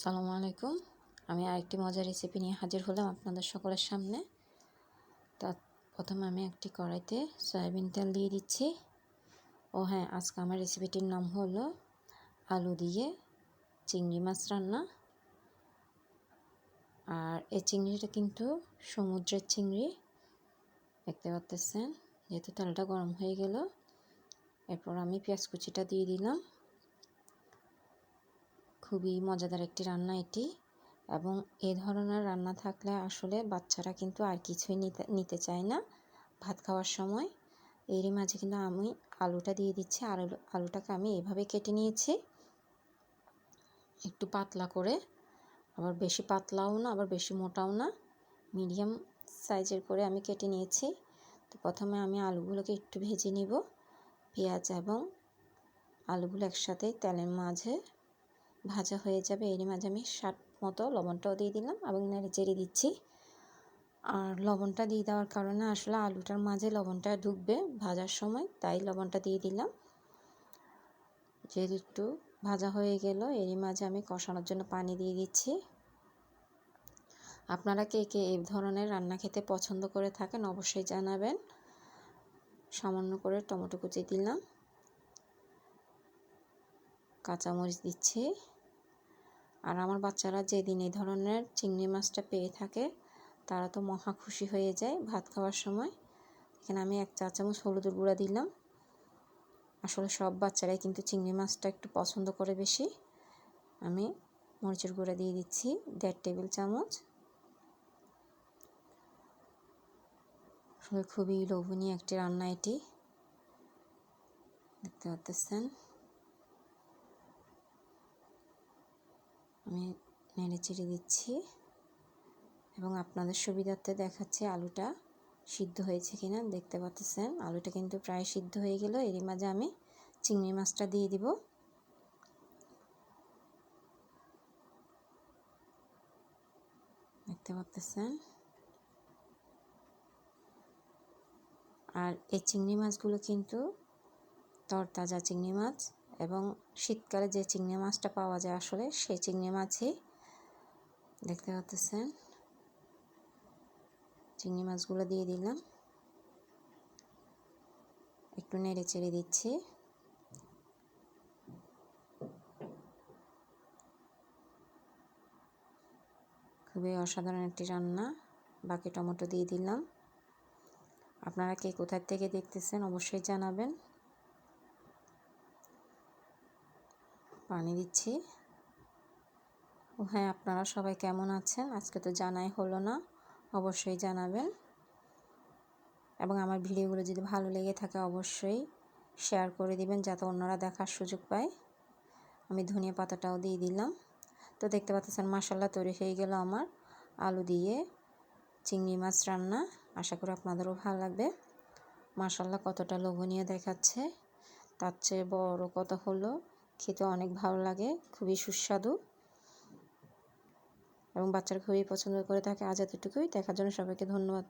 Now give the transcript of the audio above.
সালামু আলাইকুম। আমি আরেকটি মজার রেসিপি নিয়ে হাজির হলাম আপনাদের সকলের সামনে। তা প্রথমে আমি একটি কড়াইতে সয়াবিন তেল দিয়ে দিচ্ছি। ও হ্যাঁ আজকে আমার রেসিপিটির নাম হলো আলু দিয়ে চিংড়ি মাছ রান্না। আর এই চিংড়িটা কিন্তু সমুদ্রের চিংড়ি, দেখতে পাচ্তেছেন যেহেতু তেলটা গরম হয়ে গেল, এরপর আমি পেঁয়াজ কুচিটা দিয়ে দিলাম। খুবই মজাদার একটি রান্না এটি এবং এ ধরনের রান্না থাকলে আসলে বাচ্চারা কিন্তু আর কিছুই নিতে নিতে চায় না ভাত খাওয়ার সময়। এরই মাঝে কিন্তু আমি আলুটা দিয়ে দিচ্ছি। আর আলুটাকে আমি এভাবে কেটে নিয়েছি। একটু পাতলা করে, আবার বেশি পাতলাও না, আবার বেশি মোটাও না। মিডিয়াম সাইজের করে আমি কেটে নিয়েছি। তো প্রথমে আমি আলুগুলোকে একটু ভেজে নিব। পেঁয়াজ এবং আলুগুলো একসাথে তেলের মাঝে ভাজা হয়ে যাবে, এরই মাঝে আমি স্বাদ মতো লবণটাও দিয়ে দিলাম এবং নেড়ে চেড়ে দিচ্ছি। আর লবণটা দিয়ে দেওয়ার কারণে আসলে আলুটার মাঝে লবণটা ঢুকবে ভাজার সময়, তাই লবণটা দিয়ে দিলাম। যেহেতু একটু ভাজা হয়ে গেল, এরই মাঝে আমি কষানোর জন্য পানি দিয়ে দিচ্ছি। আপনারা কে কে এই ধরনের রান্না খেতে পছন্দ করে থাকেন অবশ্যই জানাবেন। সামান্য করে টমেটো কুচি দিলাম। কাঁচামরিচ দিচ্ছি। আর আমার বাচ্চারা যেদিন এই ধরনের চিংড়ি মাছটা পেয়ে থাকে, তারা তো মহা খুশি হয়ে যায় ভাত খাওয়ার সময়। এখানে আমি এক চা চামচ হলুদের গুঁড়া দিলাম। আসলে সব বাচ্চারাই কিন্তু চিংড়ি মাছটা একটু পছন্দ করে বেশি। আমি মরিচের গুঁড়া দিয়ে দিচ্ছি দেড় টেবিল চামচ। আসলে খুবই লোভনীয় একটি রান্না এটি। দেখতে পাচ্ছেন। আমি নেড়ে চেড়ে দিচ্ছি এবং আপনাদের সুবিধার্থে দেখাচ্ছি আলুটা সিদ্ধ হয়েছে কিনা, দেখতে পাচ্ছেন? আলুটা কিন্তু প্রায় সিদ্ধ হয়ে গেল। এরই মাঝে আমি চিংড়ি মাছটা দিয়ে দিব। দেখতে পাচ্ছেন? আর এই চিংড়ি মাছগুলো কিন্তু তরতাজা চিংড়ি মাছ। এবং শীতকালে যে চিংড়ি মাছটা পাওয়া যায় আসলে, সেই চিংড়ি মাছই দেখতে পাচ্ছেন চিংড়ি মাছগুলো দিয়ে দিলাম। একটু নেড়ে চেড়ে দিচ্ছি। খুবই অসাধারণ একটি রান্না। বাকি টমেটো দিয়ে দিলাম। আপনারা কে কোথার থেকে দেখতেছেন অবশ্যই জানাবেন। পানি দিচ্ছি। ও হ্যাঁ আপনারা সবাই কেমন আছেন? আজকে তো জানাই হলো না, অবশ্যই জানাবেন। এবং আমার ভিডিওগুলো যদি ভালো লেগে থাকে, অবশ্যই শেয়ার করে দিবেন, যাতে অন্যরা দেখার সুযোগ পায়। আমি ধনিয়া পাতাটাও দিয়ে দিলাম। তো দেখতে পাচ্ছেন মাসাল্লা তৈরি হয়ে গেল আমার আলু দিয়ে চিংড়ি মাছ রান্না। আশা করি আপনাদেরও ভালো লাগবে। মাসাল্লা কতটা লোভনীয় দেখাচ্ছে। তার চেয়ে বড় কথা হলো খেতে অনেক ভালো লাগে, খুবই সুস্বাদু। এবং বাচ্চারা খুবই পছন্দ করে থাকে, আজ এতটুকুই। দেখার জন্য সবাইকে ধন্যবাদ।